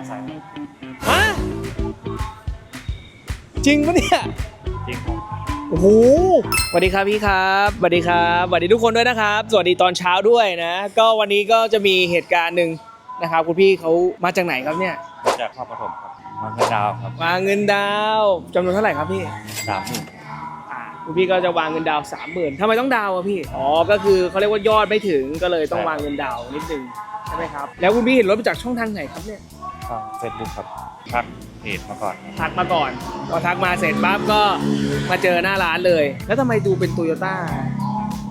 อไซค์ฮะจริงปะเนี่ยจริงครับโอ้โหสวัสดีครับพี่ครับสวัสดีครับสวัสดีทุกคนด้วยนะครับ สวัสดีตอนเช้าด้วยนะ ก็วันนี้ก็จะมีเหตุการณ์หนึ่งนะครับคุณพี่เขามาจากไหนครับเนี่ยมาจากข้าวปฐมครับมาเงินดาวครับวางเงินดาวจำนวนเท่าไหร่ครับพี่สามหมื่นอ่าคุณพี่ก็จะวางเงินดาวสามหมื่นทำไมต้องดาวอะพี่อ๋อก็คือเขาเรียกว่ายอดไม่ถึงก็เลยต้องวางเงินดาวนิดนึงใช่ไหมครับแล้วคุณพี่เห็นรถมาจากช่องทางไหนครับเนี่ย ทางเฟซบุ๊กครับทักเพจมาก่อน ทักมาก่อน พอทักมาเสร็จปั๊บก็มาเจอหน้าร้านเลย แล้วทำไมดูเป็นโตโยต้า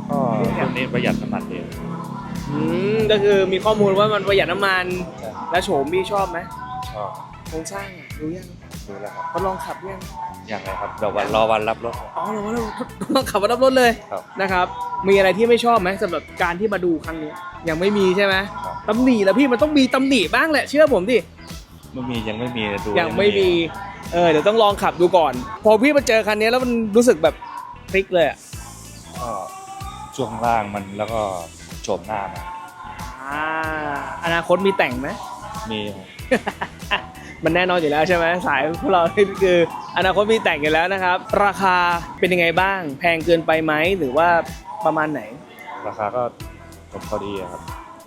ก็ตรงนี้ประหยัดน้ำมันเองอืมก็คือมีข้อมูลว่ามันประหยัดน้ำมันใช่แล้วโฉมพี่ชอบไหมชอบโครงสร้างอะรู้ยังดูแล้วครับทดลองขับยังยังไงครับเดี๋ยววันรอวันรับรถครับอ๋อเราว่าเราทดลองขับมารับรถเลยครับนะครับ มีอะไรที่ไม่ชอบไหมสำหรับการที่มาดูครั้งนี้ยังไม่มีใช่ไหมครับตำหนิแล้วพี่มันต้องมีตำหนิบ้างแหละเชื่อผมดิ ไม่มียังไม่มีดูยังไม่มี เออเดี๋ยวต้องลองขับดูก่อน พอพี่มาเจอคันนี้แล้วมันรู้สึกแบบพลิกเลยอะก็ช่วงล่างมันแล้วก็โฉมหน้ามันอ่าอนาคตมีแต่งไหมมีครับมันแน่นอนอยู่แล้วใช่ไหมสายพวกเรานี่คืออนาคตมีแต่งอยู่แล้วนะครับ ราคาเป็นยังไงบ้าง แพงเกินไปไหมหรือว่าประมาณไหน ราคาก็พอดีอะครับ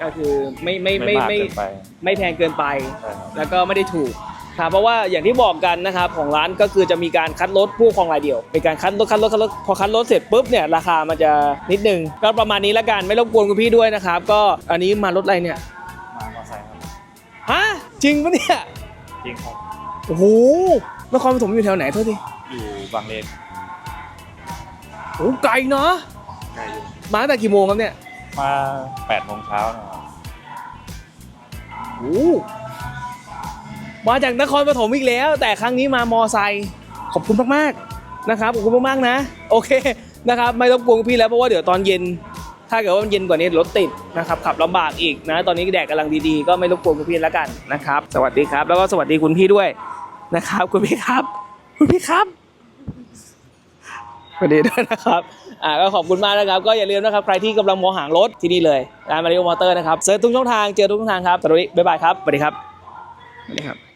ก็คือไม่ไม่ไม่ไม่มากไม่เกินไปไม่แพงเกินไป ใช่ครับ แล้วก็ไม่ได้ถูกครับเพราะว่าอย่างที่บอกกันนะครับของร้านก็คือจะมีการคัดลดผู้ครองรายเดียวเป็นการคัดลดคัดลดคัดลดพอคัดลดเสร็จปุ๊บเนี่ยราคามันจะนิดนึงก็ประมาณนี้ละกันไม่รบกวนคุณพี่ด้วยนะครับ ก็อันนี้มารถอะไรเนี่ยมามอไซค์ครับฮะจริงปะเนี่ยจริงครับโอ้โหนครปฐมอยู่แถวไหนโทษทีอยู่บางเลนโอ้ไกลเนาะใกล้อยู่มาตั้งแต่กี่โมงครับเนี่ย มาแปดโมงเช้านะครับโอ้มาจากนครปฐมอีกแล้ว แต่ครั้งนี้มามอไซค์ขอบคุณมากๆนะครับขอบคุณมากๆนะ โอเคนะครับ ไม่รบกวนพี่แล้วเพราะว่าเดี๋ยวตอนเย็น ถ้าเกิดว่ามันเย็นกว่านี้รถติดนะครับขับลำบากอีกนะ ตอนนี้แดดกำลังดีๆ ก็ไม่รบกวนคุณพี่แล้วกันนะครับ สวัสดีครับ แล้วก็สวัสดีคุณพี่ด้วยนะครับ คุณพี่ครับ คุณพี่ครับ วัสดีด้วยนะครับอ่าก็ขอบคุณมากนะครับ ก็อย่าลืมนะครับใครที่กำลังมองหารถที่นี่เลยร้านมาริโอมอเตอร์นะครับเซิร์ชทุกช่องทางเจอทุกช่องทางครับสวัสดีบ๊ายบายครับสวัสดีครับสวัสดีครับ